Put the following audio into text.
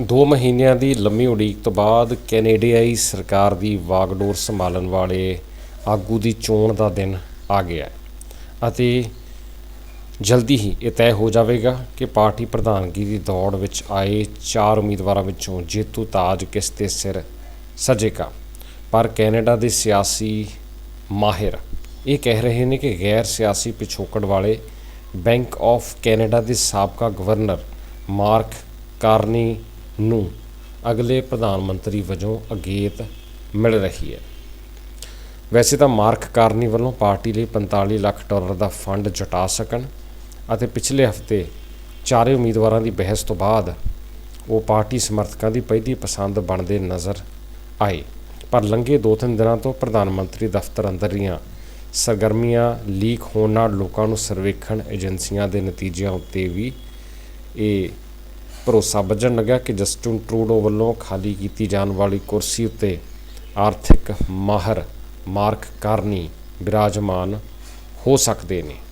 ਦੋ ਮਹੀਨਿਆਂ ਦੀ ਲੰਮੀ ਉਡੀਕ ਤੋਂ ਬਾਅਦ ਕੈਨੇਡੀਆਈ ਸਰਕਾਰ ਦੀ ਵਾਗਡੋਰ ਸੰਭਾਲਣ ਵਾਲੇ ਆਗੂ ਦੀ ਚੋਣ ਦਾ ਦਿਨ ਆ ਗਿਆ ਅਤੇ ਜਲਦੀ ਹੀ ਇਹ ਤੈਅ ਹੋ ਜਾਵੇਗਾ ਕਿ ਪਾਰਟੀ ਪ੍ਰਧਾਨਗੀ ਦੀ ਦੌੜ ਵਿੱਚ ਆਏ ਚਾਰ ਉਮੀਦਵਾਰਾਂ ਵਿੱਚੋਂ ਜੇਤੂ ਤਾਜ ਕਿਸ ਦੇ ਸਿਰ ਸਜੇਗਾ। ਪਰ ਕੈਨੇਡਾ ਦੇ ਸਿਆਸੀ ਮਾਹਿਰ ਇਹ ਕਹਿ ਰਹੇ ਨੇ ਕਿ ਗੈਰ ਸਿਆਸੀ ਪਿਛੋਕੜ ਵਾਲੇ ਬੈਂਕ ਆਫ ਕੈਨੇਡਾ ਦੇ ਸਾਬਕਾ ਗਵਰਨਰ ਮਾਰਕ ਕਾਰਨੀ ਨੂੰ ਅਗਲੇ ਪ੍ਰਧਾਨ ਮੰਤਰੀ ਵਜੋਂ ਅਗੇਤ ਮਿਲ ਰਹੀ ਹੈ। ਵੈਸੇ ਤਾਂ ਮਾਰਕ ਕਾਰਨੀ ਵੱਲੋਂ ਪਾਰਟੀ ਲਈ 45 ਲੱਖ ਡਾਲਰ ਦਾ ਫੰਡ ਜੁਟਾ ਸਕਣ ਅਤੇ ਪਿਛਲੇ ਹਫ਼ਤੇ ਚਾਰੇ ਉਮੀਦਵਾਰਾਂ ਦੀ ਬਹਿਸ ਤੋਂ ਬਾਅਦ ਉਹ ਪਾਰਟੀ ਸਮਰਥਕਾਂ ਦੀ ਪਹਿਲੀ ਪਸੰਦ ਬਣਦੇ ਨਜ਼ਰ ਆਏ। ਪਰ ਲੰਘੇ ਦੋ ਤਿੰਨ ਦਿਨਾਂ ਤੋਂ ਪ੍ਰਧਾਨ ਮੰਤਰੀ ਦਫ਼ਤਰ ਅੰਦਰ ਅੰਦਰੀਆਂ ਸਰਗਰਮੀਆਂ ਲੀਕ ਹੋਣ ਨਾਲ ਲੋਕਾਂ ਨੂੰ ਸਰਵੇਖਣ ਏਜੰਸੀਆਂ ਦੇ ਨਤੀਜਿਆਂ ਉੱਤੇ ਵੀ ਇਹ ਭਰੋਸਾ ਵੱਜਣ ਲੱਗਾ ਕਿ ਜਸਟਿਨ ਟਰੂਡੋ ਵੱਲੋਂ ਖਾਲੀ ਕੀਤੀ ਜਾਣ ਵਾਲੀ ਕੁਰਸੀ ਉੱਤੇ ਆਰਥਿਕ ਮਾਹਰ ਮਾਰਕ ਕਾਰਨੀ ਬਿਰਾਜਮਾਨ ਹੋ ਸਕਦੇ ਨੇ।